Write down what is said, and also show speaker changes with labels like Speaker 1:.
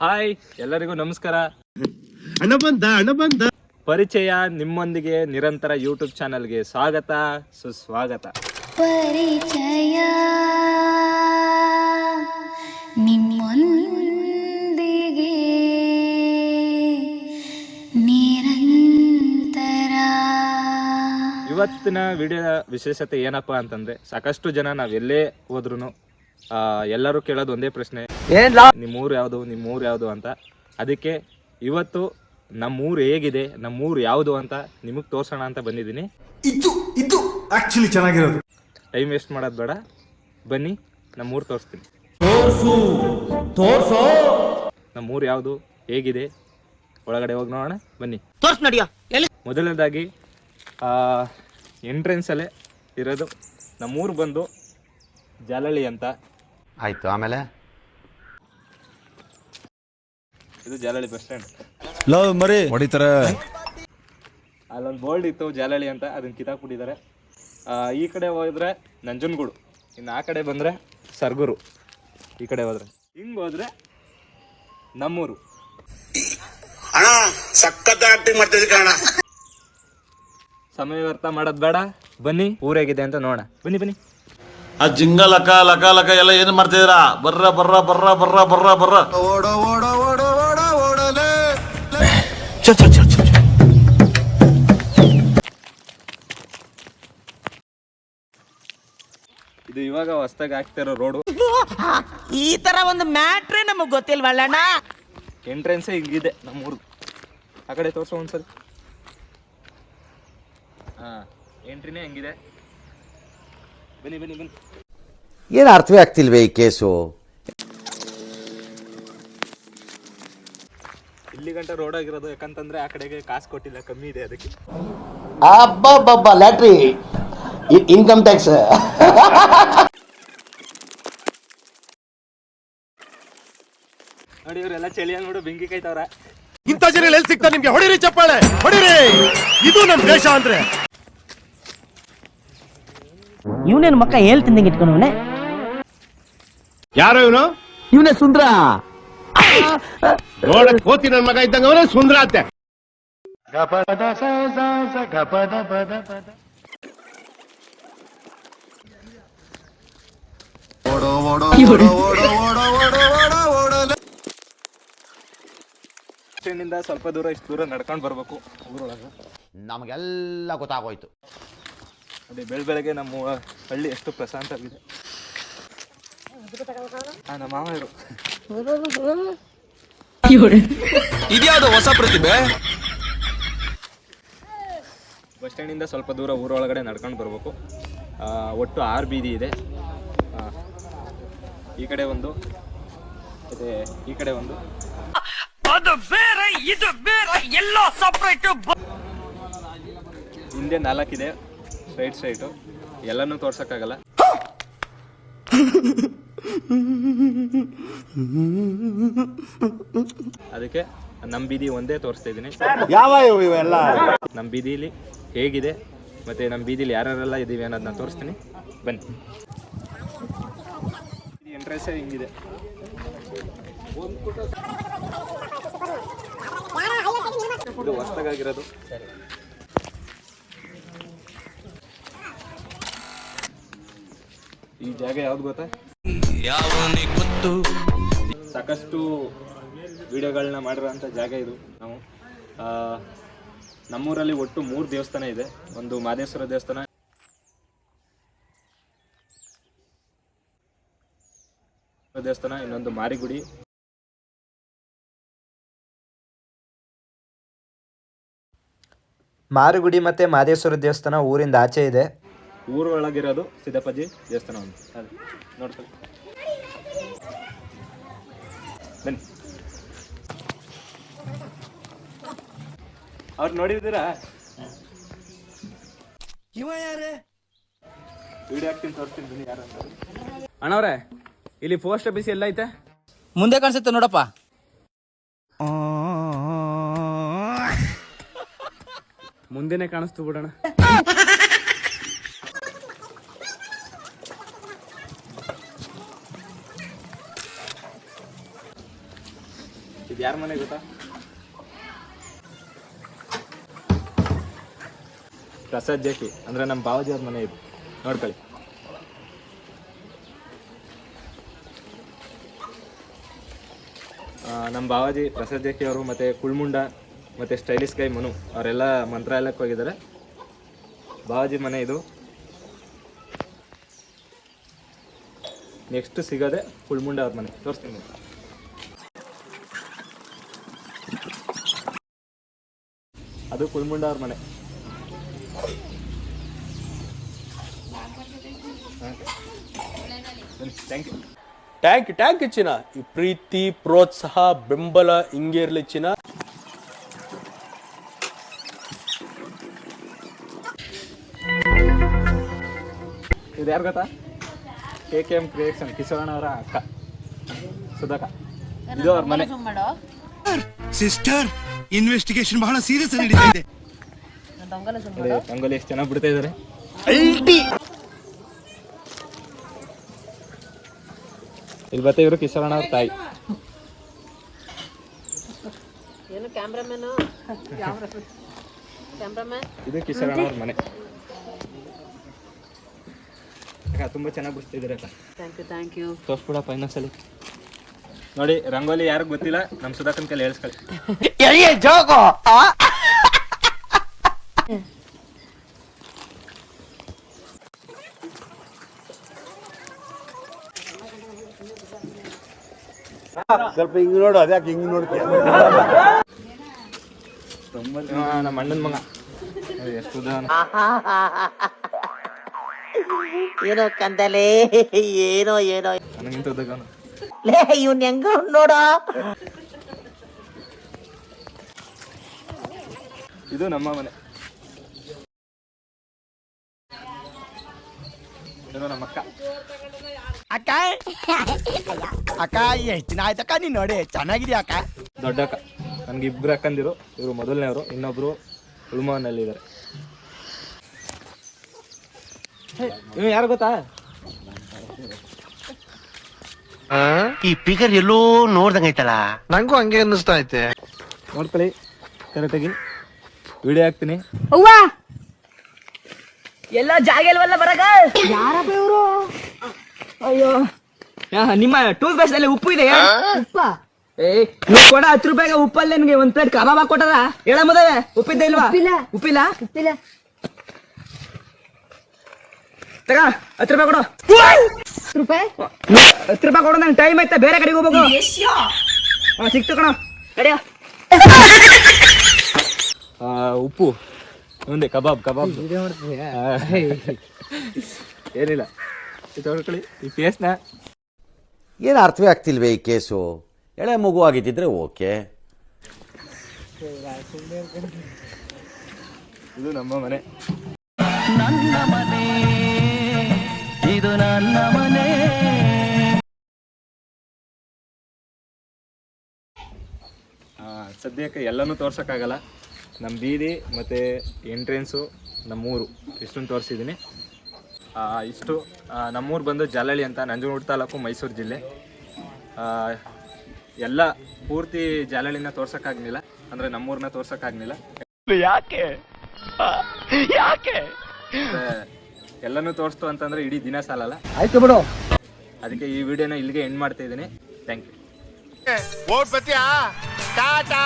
Speaker 1: Hi ಎಲ್ಲರಿಗೂ ನಮಸ್ಕಾರ.
Speaker 2: ಅಣ್ಣ ಬಂದ
Speaker 1: ಪರಿಚಯ ನಿಮ್ಮೊಂದಿಗೆ ನಿರಂತರ ಯೂಟ್ಯೂಬ್ ಚಾನಲ್ಗೆ ಸ್ವಾಗತ ಸುಸ್ವಾಗತ.
Speaker 3: ಪರಿಚಯ. ನಿಮ್ಮೊಂದಿಗೆ ನಿರಂತರ.
Speaker 1: ಇವತ್ತಿನ ವಿಡಿಯೋ ವಿಶೇಷತೆ ಏನಪ್ಪಾ ಅಂತಂದ್ರೆ ಸಾಕಷ್ಟು ಜನ ನಾವೆಲ್ಲೇ ಎಲ್ಲೇ ಹೋದ್ರು ಎಲ್ಲರೂ ಕೇಳೋದು ಒಂದೇ ಪ್ರಶ್ನೆ ನಿಮ್ಮೂರು ಯಾವುದು ನಿಮ್ಮೂರು ಯಾವುದು ಅಂತ. ಅದಕ್ಕೆ ಇವತ್ತು ನಮ್ಮೂರು ಹೇಗಿದೆ ನಮ್ಮೂರು ಯಾವುದು ಅಂತ ನಿಮಗೆ ತೋರ್ಸೋಣ ಅಂತ ಬಂದಿದ್ದೀನಿ.
Speaker 2: ಇದು ಇದು ಆಕ್ಚುಲಿ ಚೆನ್ನಾಗಿರೋದು.
Speaker 1: ಟೈಮ್ ವೇಸ್ಟ್ ಮಾಡೋದು ಬೇಡ. ಬನ್ನಿ ನಮ್ಮೂರು ತೋರಿಸ್ತೀನಿ. ನಮ್ಮೂರು ಯಾವುದು ಹೇಗಿದೆ? ಒಳಗಡೆ ಹೋಗಿ ನೋಡೋಣ ಬನ್ನಿ. ಮೊದಲನೇದಾಗಿ ಎಂಟ್ರೆನ್ಸಲ್ಲೇ ಇರೋದು ನಮ್ಮೂರು ಬಂದು ಜಾಲಳಿ ಅಂತ.
Speaker 4: ಆಯಿತು ಆಮೇಲೆ?
Speaker 1: ಇದು ಜಾಲಳಿ ಬಸ್ ಸ್ಟ್ಯಾಂಡ್
Speaker 2: ಲವ್ ಮರಿ. ಹೊಡಿತಾರೆ.
Speaker 1: ಅಲ್ಲೊಂದು ಬೋರ್ಡ್ ಇತ್ತು ಜಾಲಳಿ ಅಂತ ಅದನ್ನ ಕಿತ್ತಾಕ್ಬಿಟ್ಟಿದ್ದಾರೆ. ಆ, ಈ ಕಡೆ ಹೋದ್ರೆ ನಂಜನಗೂಡು ಇನ್ನು ಆ ಕಡೆ ಬಂದರೆ ಸರ್ಗೂರು ಈ ಕಡೆ ಹೋದ್ರೆ. ಹಿಂಗೆ ಹೋದ್ರೆ ನಮ್ಮೂರು.
Speaker 5: ಅಣ್ಣ ಸಖತ್ ಆಕ್ಟಿಂಗ್ ಮಾಡ್ತಿದ್ದೆ ಕಣ
Speaker 1: ಸಮಯ ವ್ಯರ್ಥ ಮಾಡೋದು ಬೇಡ. ಬನ್ನಿ ಊರೇಗಿದೆ ಅಂತ ನೋಡ ಬನ್ನಿ ಬನ್ನಿ.
Speaker 6: ಆ ಜಿಂಗ ಲಕ ಲಕ ಲಕ ಎಲ್ಲ ಏನ್ ಮಾಡ್ತಿದ್ದೀರಾ? ಬರ್ರ ಬರ್ರ ಬರ್ರ ಬರ್ರ ಬರ್ರ ಬರ್ರ.
Speaker 1: ಇದು ಇವಾಗ ಹೊಸ್ದಾಗಿ ಆಗ್ತಿರೋ ರೋಡು.
Speaker 7: ಈ ತರ ಒಂದು ಮ್ಯಾಟ್ರೇ ನಮಗ್ ಗೊತ್ತಿಲ್ವಲ್ಲಣ್ಣ
Speaker 1: ಎಂಟ್ರೆನ್ಸೇ ಹಿಂಗಿದೆ ನಮ್ಮೂರು. ಆ ಕಡೆ ತೋರ್ಸೋ ಒಂದ್ಸರಿ. ಹಾಂ ಎಂಟ್ರಿನೇ ಹಂಗಿದೆ. ಬನ್ನಿ ಬನ್ನಿ ಬನ್ನಿ.
Speaker 4: ಏನು ಅರ್ಥವೇ ಆಗ್ತಿಲ್ವೇ ಈ ಕೇಸು?
Speaker 1: ಇಲ್ಲಿ ಗಂಟ ರೋಡ್ ಆಗಿರೋದು ಯಾಕಂತಂದ್ರೆ ಆ ಕಡೆಗೆ ಕಾಸು ಕೊಟ್ಟಿಲ್ಲ ಕಮ್ಮಿ ಇದೆ ಅದಕ್ಕೆ.
Speaker 5: ಅಬ್ಬಬ್ಬಬ್ಬ ಲ್ಯಾಟ್ರಿ. ಇನ್ಕಮ್ ಟ್ಯಾಕ್ಸ್
Speaker 1: ನೋಡಿ ಇವರೆಲ್ಲ ಚಳಿ ನೋಡು ಬೆಂಕಿ ಕಾಯ್ತವ್ರ.
Speaker 2: ಇಂತ ಜನ ಎಲ್ಲಿ ಸಿಗ್ತಾರೆ ನಿಮ್ಗೆ? ಹೊಡಿರಿ ಚಪ್ಪಾಳೆ ಹೊಡಿರಿ! ಇದು ನಮ್ ದೇಶ ಅಂದ್ರೆ.
Speaker 7: ಇವನೇನು ಮಕ್ಕ ಹೇಳ್ತಿದ್ದಂಗೆ ಇಟ್ಕೊಂಡವನೆ
Speaker 2: ಯಾರೋ ಇವನು?
Speaker 7: ಇವನೇ ಸುಂದ್ರ.
Speaker 2: ನೋಡಕ್ ಕೋತಿ ನನ್ ಮಗ ಇದ್ದಂಗ ಅವನೇ ಸುಂದರ ಅತ್ತೆ
Speaker 1: ಇಂದ ಸ್ವಲ್ಪ ದೂರ ಇಷ್ಟು ದೂರ ನಡ್ಕೊಂಡ್ ಬರ್ಬೇಕು ಊರೊಳಗೆ.
Speaker 4: ನಮಗೆಲ್ಲ ಗೊತ್ತಾಗೋಯ್ತು.
Speaker 1: ಅದೇ ಬೆಳ ಬೆಳಗ್ಗೆ ನಮ್ಮ ಹಳ್ಳಿ ಎಷ್ಟು ಪ್ರಶಾಂತವಾಗಿದೆ ನಮ್ಮ ಮಾವ ಇರು. ಬಸ್ ಸ್ಟ್ಯಾಂಡಿಂದ ಸ್ವಲ್ಪ ದೂರ ಊರೊಳಗಡೆ ನಡ್ಕೊಂಡು ಬರಬೇಕು. ಒಟ್ಟು ಆರು ಬೀದಿ ಇದೆ. ಈ ಕಡೆ ಒಂದು ಮತ್ತೆ ಈ ಕಡೆ ಒಂದು. ಅದು ಬೇರೆ ಇದು ಬೇರೆ ಎಲ್ಲ ಹಿಂದೆ ನಾಲ್ಕಿದೆ ಸ್ಟ್ರೈಟ್ ಸ್ಟ್ರೈಟು ಎಲ್ಲನೂ ತೋರ್ಸಕ್ಕಾಗಲ್ಲ. ಅದಕ್ಕೆ ನಮ್ಮ ಬೀದಿ ಒಂದೇ ತೋರಿಸ್ತಾ ಇದ್ದೀನಿ.
Speaker 2: ಯಾವ ಇವೆಲ್ಲ?
Speaker 1: ನಮ್ಮ ಬೀದಿಲಿ ಹೇಗಿದೆ ಮತ್ತೆ ನಮ್ಮ ಬೀದಿಲಿ ಯಾರ್ಯಾರೆಲ್ಲ ಇದೀವಿ ಅನ್ನೋದನ್ನ ತೋರಿಸ್ತೀನಿ. ಬನ್ನಿ. ಎಂಟ್ರೆನ್ಸೇ ಹಿಂಗಿದೆ? ಇದು ಹೊಸ್ದಾಗಿರೋದು. ಈ ಜಾಗ ಯಾವ್ದು ಗೊತ್ತಾ? ಸಾಕಷ್ಟು ವಿಡಿಯೋಗಳನ್ನ ಮಾಡಿರೋಂಥ ಜಾಗ ಇದು ನಾವು. ಆ, ನಮ್ಮೂರಲ್ಲಿ ಒಟ್ಟು ಮೂರು ದೇವಸ್ಥಾನ ಇದೆ. ಒಂದು ಮಾದೇಶ್ವರ ದೇವಸ್ಥಾನ. ದೇವಸ್ಥಾನ ಇನ್ನೊಂದು ಮಾರಿಗುಡಿ.
Speaker 8: ಮಾರುಗುಡಿ ಮತ್ತೆ ಮಾದೇಶ್ವರ ದೇವಸ್ಥಾನ ಊರಿಂದ ಆಚೆ ಇದೆ.
Speaker 1: ಊರೊಳಗಿರೋದು ಸಿದ್ದಪ್ಪಾಜಿ ದೇವಸ್ಥಾನ ಒಂದು ನೋಡ್ಕೊಳ್ಳಿ. ಬನ್ನಿ. ಅವ್ರು ನೋಡಿದ್ದೀರಾ? ವಿಡಿಯೋ ಹಾಕ್ತೀನಿ ತೋರಿಸ್ತೀನಿ ಬನ್ನಿ ಯಾರು ಅಂತ.
Speaker 9: ಅಣ್ಣವ್ರೆ ಇಲ್ಲಿ ಪೋಸ್ಟ್ ಆಫೀಸ್ ಎಲ್ಲ ಐತೆ?
Speaker 7: ಮುಂದೆ ಕಾಣಿಸುತ್ತೆ ನೋಡಪ್ಪ.
Speaker 9: ಮುಂದೆನೆ ಕಾಣಿಸ್ತು ಬಿಡೋಣ.
Speaker 1: ಯಾರ ಮನೆ ಗೊತ್ತಾ? ಪ್ರಸಾದ್ ಜೇಕಿ ಅಂದ್ರೆ ನಮ್ಮ ಬಾವಾಜಿ ಅವ್ರ ಮನೆ ಇದು. ನೋಡ್ಕೊಳ್ಳಿ. ನಮ್ಮ ಬಾವಾಜಿ ಪ್ರಸಾದ್ ಜೇಕಿ ಅವರು ಮತ್ತೆ ಕುಳ್ಮುಂಡ, ಮತ್ತೆ ಸ್ಟೈಲಿಶ್ ಗೈ ಮನು, ಅವರೆಲ್ಲ ಮಂತ್ರಾಲಯಕ್ಕೆ ಹೋಗಿದ್ದಾರೆ. ಬಾವಾಜಿ ಮನೆ ಇದು. ನೆಕ್ಸ್ಟ್ ಸಿಗೋದೆ ಕುಳ್ಮುಂಡ ಅವ್ರ ಮನೆ. ತೋರಿಸ್ತೀನಿ ಅದು ಕುಲ್ಮುಂಡ ಅವ್ರ ಮನೆ. ಥ್ಯಾಂಕ್ ಯು
Speaker 10: ಟ್ಯಾಂಕ್ ಟ್ಯಾಂಕ್ ಚಿನ್ನ. ಈ ಪ್ರೀತಿ ಪ್ರೋತ್ಸಾಹ ಬೆಂಬಲ ಹಿಂಗೆ ಇರಲಿ ಚಿನ್ನ.
Speaker 1: ಇದು ಯಾರು ಗೊತ್ತಾ? ಕೆ ಕೆ ಎಂ ಕ್ರಿಯೇಷನ್ ಕಿಶೋರಣ್ಣ ಅವರ ಅಕ್ಕ. ಸುಧಾಕ. ಇದು ಅವ್ರ ಮನೆ.
Speaker 2: ಸಿಸ್ಟರ್ ಇನ್ವೆಸ್ಟಿಗೇಷನ್ ಬಹಳ ಸೀರಿಯಸ್ ನಡೀತಾ ಇದೆ.
Speaker 1: ರಂಗೋಲಿ ಎಷ್ಟು ಚೆನ್ನಾಗಿ ಬಿಡ್ತಾ ಇದ್ದಾರೆ ಇಲ್ಲಿ ಬರ್ತಾ ಇವರು ಕಿಶೋರಣ್ಣ ಅವ್ರ ತಾಯಿ. ಇದು ಕಿಶೋರಣ್ಣ ಅವ್ರ ಮನೆ. ಅಕ್ಕ ತುಂಬಾ ಚೆನ್ನಾಗಿ ಬಿಡ್ತಿದ್ದೀರ ಅಕ್ಕ. ತೋರ್ಸ್ಬಿಡಪ್ಪ ಇನ್ನೊಂದ್ಸಲಿ. ನೋಡಿ ರಂಗೋಲಿ ಯಾರು ಗೊತ್ತಿಲ್ಲ ನಮ್ ಸುಧಾಕನ್ ಕೈಲಿ ಹೇಳ್ಸ್ಕೊಳ್ಳಿ
Speaker 2: ಸ್ವಲ್ಪ ಹಿಂಗ್ ನೋಡು ಅದ್ಯಾಕೆ ಹಿಂಗ್ ನೋಡ್ತೀಯ?
Speaker 1: ನಮ್ಮ ಅಣ್ಣನ ಮಗ. ನೋಡಿ, ಎಷ್ಟು ಉದ್ದ ಅವ್ನು.
Speaker 7: ಏನೋ ಕಂದಲೇ ಏನೋ ಏನೋ.
Speaker 1: ನನಗಿಂತ ಅವ್ನು.
Speaker 7: ಲೇ ಇವ್ನ ಹೆಂಗ ನೋಡ.
Speaker 1: ಇದು ನಮ್ಮ ಮನೆ. ಇದು ನಮ್ಮ ಅಕ್ಕ.
Speaker 7: ಅಕ್ಕ? ಅಕ್ಕ ಎಷ್ಟು ದಿನ ಆಯ್ತಕ್ಕ ನೀನ್ ನೋಡಿ ಚೆನ್ನಾಗಿದ್ಯಾ ಅಕ್ಕ?
Speaker 1: ದೊಡ್ಡ ಅಕ್ಕ. ನನ್ಗೆ ಇಬ್ರು ಅಕ್ಕಂದಿರು ಇವರು ಮೊದಲನೇವರು ಇನ್ನೊಬ್ರು ಉಳ್ಮವನಲ್ಲಿ ಇದ್ದಾರೆ ಇವ್ ಯಾರು ಗೊತ್ತಾ?
Speaker 5: ಈ ಪಿಗರ್ ಎಲ್ಲೋ ನೋಡ್ದಂಗೈತಲ್ಲ
Speaker 2: ನಂಗೂ ಹಂಗೆ ಅನ್ನಿಸ್ತಾ ಐತೆ.
Speaker 1: ನೋಡ್ಕೊಳ್ಳಿ ಕರೆಕ್ಟಾಗಿ. ವಿಡಿಯೋ ಹಾಕ್ತೀನಿ.
Speaker 3: ಅವ್ವ!
Speaker 7: ಎಲ್ಲ ಜಾಗ ಇಲ್ವಲ್ಲ ಬರಗ?
Speaker 3: ಯಾರಪ್ಪ ಇವರು?
Speaker 7: ಅಯ್ಯೋ. ನಿಮ್ಮ ಟೂತ್ ಪೇಸ್ಟ್ ಅಲ್ಲಿ ಉಪ್ಪು ಇದೆ
Speaker 3: ಉಪ್ಪ.
Speaker 7: ಏ ನೀವ್ ಕೊಡ ಹತ್ತು ರೂಪಾಯಿಗೆ ಉಪ್ಪಲ್ಲಿ ನಿನ್ಗೆ ಒಂದ್ ಪ್ಲೇಟ್ ಕಬಾಬ್ ಕೊಟ್ಟದ? ಹೇಳ ಮುದವೆ ಉಪ್ಪಿದ್ದ ಇಲ್ವಾ?
Speaker 3: ಉಪ್ಪಿಲ್ಲ.
Speaker 7: ಉಪ್ಪಿಲ್ಲ?
Speaker 3: ಉಪ್ಪಿಲ್ಲ.
Speaker 7: ತಗ ಹತ್ತು ರೂಪಾಯಿ ಕೊಡು.
Speaker 3: ಹತ್ತು ರೂಪಾಯಿ?
Speaker 7: ಹತ್ತು ರೂಪಾಯಿ ಕೊಡು ನಂಗೆ ಟೈಮ್ ಆಯ್ತಾ ಬೇರೆ ಕಡೆಗೆ ಹೋಗ್ಬೇಕು. ಹಾ ಸಿಕ್ತು ಕಣ ಕಡೆಯ
Speaker 1: ಆ, ಉಪ್ಪು. ಮುಂದೆ ಕಬಾಬ್ ಕಬಾಬ್. ಏನಿಲ್ಲ. ಈ ಕೇಸ್ನ
Speaker 4: ಏನು ಅರ್ಥವೇ ಆಗ್ತಿಲ್ವೇ ಈ ಕೇಸು? ಎಳೆ ಮಗು ಆಗಿದ್ದಿದ್ರೆ ಓಕೆ.
Speaker 1: ಇದು ನಮ್ಮ ಮನೆ. ನನ್ನ ಮನೆ. ಆ, ಸದ್ಯಕ್ಕೆ ಎಲ್ಲನೂ ತೋರ್ಸೋಕ್ಕಾಗಲ್ಲ. ನಮ್ಮ ಬೀದಿ ಮತ್ತು ಎಂಟ್ರೆನ್ಸು ನಮ್ಮೂರು. ಇಷ್ಟನ್ನು ತೋರಿಸಿದ್ದೀನಿ. ಇಷ್ಟು ಆ, ನಮ್ಮೂರು ಬಂದು ಜಾಲಹಳ್ಳಿ ಅಂತ ನಂಜನಗೂಡು ತಾಲೂಕು ಮೈಸೂರು ಜಿಲ್ಲೆ. ಆ, ಎಲ್ಲ ಪೂರ್ತಿ ಜಾಲಹಳ್ಳಿನ ತೋರ್ಸೋಕ್ಕಾಗಲಿಲ್ಲ ಅಂದರೆ ನಮ್ಮೂರನ್ನ ತೋರ್ಸೋಕ್ಕಾಗಲಿಲ್ಲ
Speaker 2: ಯಾಕೆ? ಯಾಕೆ?
Speaker 1: ಎಲ್ಲನೂ ತೋರಿಸ್ತು ಅಂತಂದ್ರೆ ಇಡೀ ದಿನ ಸಾಲಲ್ಲ.
Speaker 2: ಆಯ್ತು ಬಿಡು.
Speaker 1: ಅದಕ್ಕೆ ಈ ವಿಡಿಯೋನ ಇಲ್ಲಿಗೆ ಎಂಡ್ ಮಾಡ್ತಾ ಇದ್ದೀನಿ. ಥ್ಯಾಂಕ್ ಯು
Speaker 2: ಓಟ್ ಬತ್ತೀಯಾ ಟಾಟಾ.